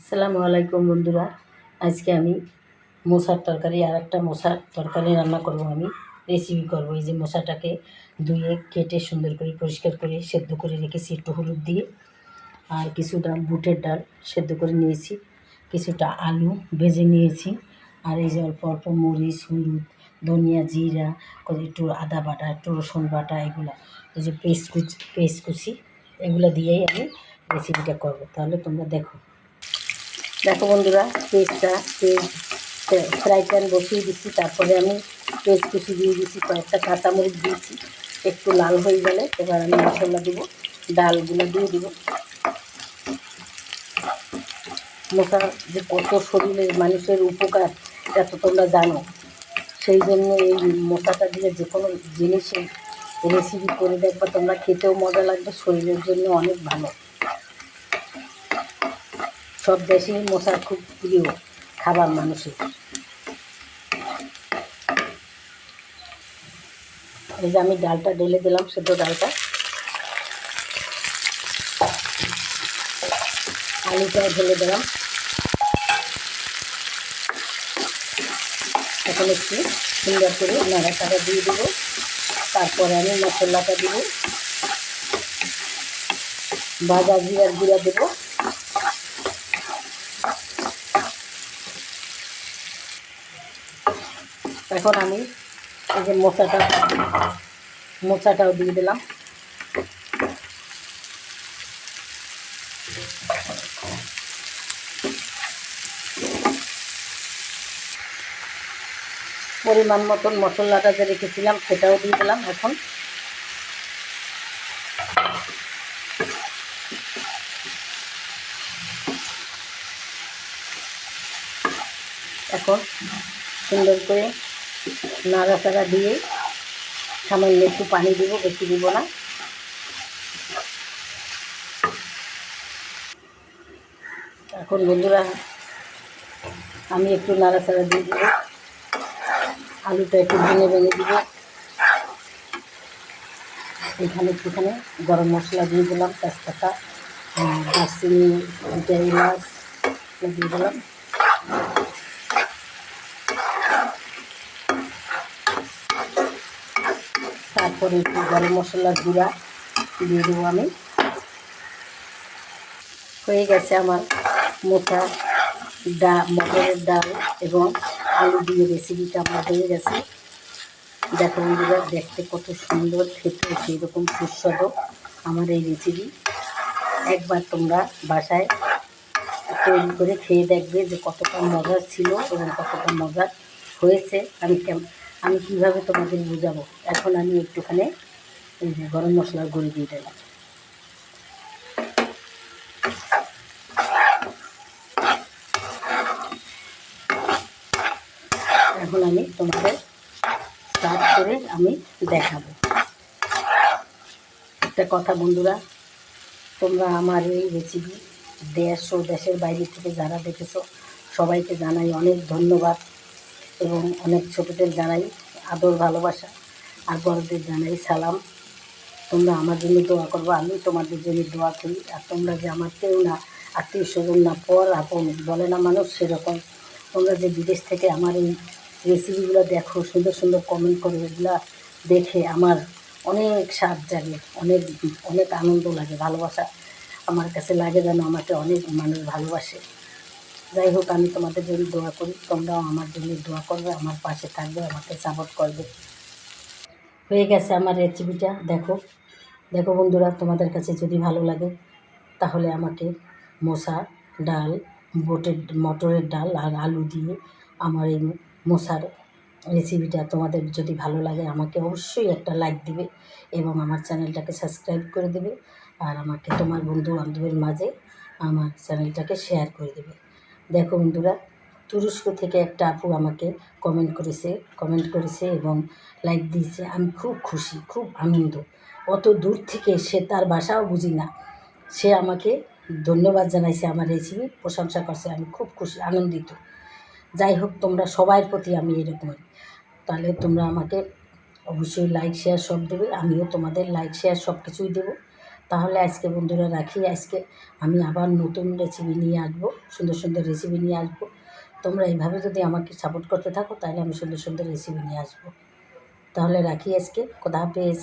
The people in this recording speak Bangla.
আসসালামু আলাইকুম বন্ধুরা। আজকে আমি মশার তরকারি আর একটা মশার তরকারি রান্না করব আমি। রেসিপি করব। এই যে মশাটাকে ধুয়ে, কেটে, সুন্দর করে পরিষ্কার করে সেদ্ধ করে রেখেছি একটু হলুদ দিয়ে। আর কিছুটা বুটের ডাল সেদ্ধ করে নিয়েছি, কিছুটা আলু ভেজে নিয়েছি। আর এই যে অল্প অল্প মরিচ, হলুদ, ধনিয়া, জিরা একটু আদা বাটা, একটু রসুন বাটা, এগুলো। এই যে পেস্ট কুচি পেস্ট কুচি, এগুলো দিয়েই আমি রেসিপিটা করব। তাহলে তোমরা দেখো। দেখো বন্ধুরা পেঁয়াজটা পেঁয়াজ ফ্রাই প্যান বসিয়ে দিচ্ছি, তারপরে আমি পেঁয়াজ কুচি দিয়ে দিচ্ছি, কয়েকটা কাঁচামরিচ দিয়েছি, একটু লাল হয়ে গেলে এবার আমি মশলা দেবো, ডালগুলো দিয়ে দেবো। মশা যে কত শরীরের মানুষের উপকার, এটা তো তোমরা জানো। সেই জন্য এই মশাটা দিয়ে যে কোনো জিনিসে রেসিপি করে দেখবা, তোমরা খেতেও মজা লাগবে, শরীরের জন্য অনেক ভালো। সব দেশেই মশা খুব প্রিয় খাবার মানুষের। এই যে আমি ডালটা ঢেলে দিলাম, সেদ্ধ ডালটা। আলুটা ঢেলে দিলাম। এখন একটু সুন্দর করে নাড়াচাড়া দিয়ে দেবো। তারপরে আমি মশলাটা দেবো। ভাজা জিরার গুঁড়া দেবো। এখন আমি এই যে মোচাটা, মোচাটাও দিয়ে দিলাম। পরিমাণ মতন মশলাটা যে রেখেছিলাম, সেটাও দিয়ে দিলাম এখন। এখন সুন্দর করে নাড়াচাড়া দিয়ে সামান্য একটু পানি দিব, বেশি দিব না। এখন বন্ধুরা, আমি একটু নাড়াচাড়া দিয়ে দিব। আলুটা একটু ভেঙে ভেঙে দিব। এখানে একটুখানে গরম মশলা দিয়ে দিলাম, তেজপাতা দারচিনি দুটা দিয়ে দিলাম। তারপরে একটু গরম মশলার গুঁড়া দিয়ে দেবো আমি। হয়ে গেছে আমার মোটা ডা মটরের ডাল এবং আলু দিয়ে রেসিপিটা আমার হয়ে গেছে। দেখো বন্ধুরা, দেখতে কত সুন্দর খেতে সেই রকম সুস্বাদু আমার এই রেসিপি একবার তোমরা বাসায় তৈরি করে খেয়ে দেখবে যে কতটা মজার ছিল এবং কতটা মজার হয়েছে। আমি কেমন আমি কীভাবে তোমাদের বোঝাবো এখন আমি একটুখানি, এই যে গরম মশলার গুঁড়ি দিয়ে দিলাম। এখন আমি তোমাদের স্টার্ট করে আমি দেখাবো। একটা কথা বন্ধুরা, তোমরা আমার এই রেসিপি দেশ ও দেশের বাইরে থেকে যারা দেখেছ, সবাইকে জানাই অনেক ধন্যবাদ। এবং অনেক ছোটোদের জানাই আদর, ভালোবাসা। আর বড়দের জানাই সালাম। তোমরা আমার জন্য দোয়া করব, আমি তোমাদের জন্য দোয়া করি। আর তোমরা যে আমার কেউ না, আত্মীয় স্বজন না, পর আপন বলে না, মানুষ সেরকম। তোমরা যে বিদেশ থেকে আমার এই রেসিপিগুলো দেখো, সুন্দর সুন্দর কমেন্ট করো, এগুলো দেখে আমার অনেক স্বাদ জাগে, অনেক অনেক আনন্দ লাগে, ভালোবাসা আমার কাছে লাগে যেন আমাকে অনেক মানুষ ভালোবাসে। যাই হোক, আমি তোমাদের জন্য দোয়া করি। তোমরাও আমার জন্য দোয়া করবে, আমার পাশে থাকবে, আমাকে সাপোর্ট করবে। হয়ে গেছে আমার রেসিপিটা দেখো। দেখো বন্ধুরা, তোমাদের কাছে যদি ভালো লাগে, তাহলে আমাকে মশা ডাল, বোটের, মটরের ডাল আর আলু দিয়ে আমার এই মশার রেসিপিটা তোমাদের যদি ভালো লাগে, আমাকে অবশ্যই একটা লাইক দিবে এবং আমার চ্যানেলটাকে সাবস্ক্রাইব করে দেবে। আর আমাকে তোমার বন্ধু বান্ধবের মাঝে আমার চ্যানেলটাকে শেয়ার করে দেবে। দেখো বন্ধুরা, তুরস্ক থেকে একটা আপু আমাকে কমেন্ট করেছে কমেন্ট করেছে এবং লাইক দিয়েছে। আমি খুব খুশি, খুব আনন্দ। অত দূর থেকে সে তার বাসাও বুঝি না। সে আমাকে ধন্যবাদ জানাইছে আমার রেসিপি প্রশংসা করছে। আমি খুব খুশি, আনন্দিত। যাই হোক, তোমরা সবার প্রতি আমি এরকমই। তাহলে তোমরা আমাকে অবশ্যই লাইক শেয়ার সব দেবে। আমিও তোমাদের লাইক শেয়ার সব কিছুই দেবো। তাহলে আজকে বন্ধুরা রাখি, আজকে আমি আবার নতুন রেসিপি নিয়ে আসব, সুন্দর সুন্দর রেসিপি নিয়ে আসব। তোমরা এইভাবে যদি আমাকে সাপোর্ট করতে থাকো, তাহলে আমি সুন্দর সুন্দর রেসিপি নিয়ে আসব। তাহলে রাখি আজকে, খোদা হাফেজ।